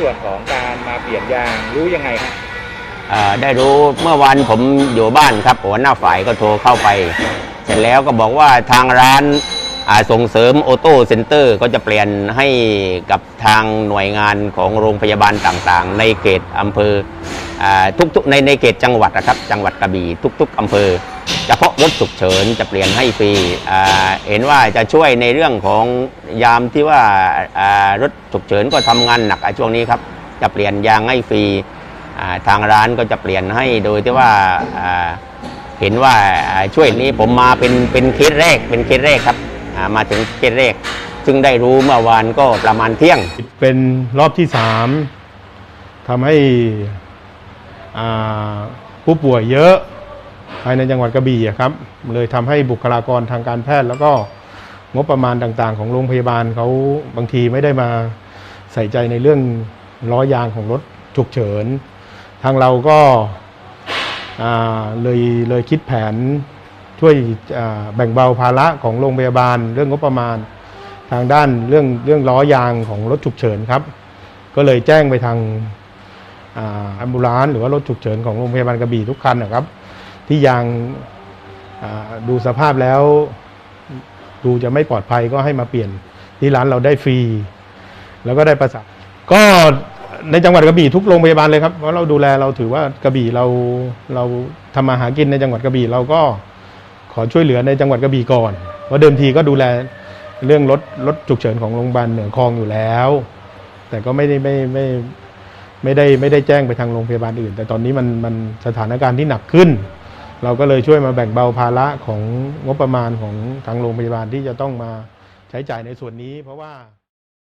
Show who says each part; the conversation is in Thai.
Speaker 1: ส่วนของการมาเปลี่ยนยางรู้ยังไงฮะ
Speaker 2: เอ่อได้รู้เมื่อวันผมอยู่บ้านครับหัวหน้าฝ่ายก็โทรเข้าไป เสร็จแล้วก็บอกว่าทางร้านส่งเสริมออโต้เซ็นเตอร์ก็จะเปลี่ยนให้กับทางหน่วยงานของโรงพยาบาลต่างๆ ในเขตอำเภออทุกๆในในเขตจังหวัดนะครับจังหวัดกระบี่ทุก ๆอำเภอ เฉพาะรถฉุกเฉินจะเปลี่ยนให้ฟรีเห็นว่าจะช่วยในเรื่องของยามที่ว่ารถฉุกเฉินก็ทำงานหนักช่วงนี้ครับจะเปลี่ยนยางให้ฟรีทางร้านก็จะเปลี่ยนให้โดยที่ว่าเห็นว่าช่วยนี้ผมมาเป็นเป็นเคสแรกเป็นเคสแรกครับมาถึงเคสแรก ซึ่งได้รู้เมื่อวานก็ประมาณเที่ยง
Speaker 3: เป็นรอบที่สามทำให้ผู้ป่วยเยอะ ภายในจังหวัดกระบี่อะครับเลยทำให้บุคลากรทางการแพทย์ แล้วก็งบประมาณต่างๆ ของโรงพยาบาลเขาบางทีไม่ได้มาใส่ใจในเรื่องล้อยางของรถฉุกเฉิน ทางเราก็าเลยเลยคิดแผนช่วยแบ่งเบาภาระของโรงพยาบาล เรื่องงบประมาณ ทางด้านเรื่องเรื่องล้อยางของรถฉุกเฉินครับ ก็เลยแจ้งไปทางอัมบูลานหรือว่ารถฉุกเฉินของโรงพยาบาลกระบี่ทุกคันนะครับ ที่ยางดูสภาพแล้วดูจะไม่ปลอดภัยก็ให้มาเปลี่ยนที่ร้านเราได้ฟรี แล้วก็ได้ประสานก็ในจังหวัดกระบี่ทุกโรงพยาบาลเลยครับเพราะเราดูแลเราถือว่ากระบี่เราเราทำมาหากินในจังหวัดกระบี่เราก็ขอช่วยเหลือในจังหวัดกระบี่ก่อนเพราะเดิมทีก็ดูแลเรื่องรถรถฉุกเฉินของโรงพยาบาลเหนือคลองอยู่แล้ว แต่ก็ไม่ได้ไม่ไม่ไม่ได้ไม่ได้แจ้งไปทางโรงพยาบาลอื่น แต่ตอนนี้มันมันสถานการณ์ที่หนักขึ้น เราก็เลยช่วยมาแบ่งเบาภาระของงบประมาณของทางโรงพยาบาลที่จะต้องมาใช้จ่ายในส่วนนี้เพราะว่า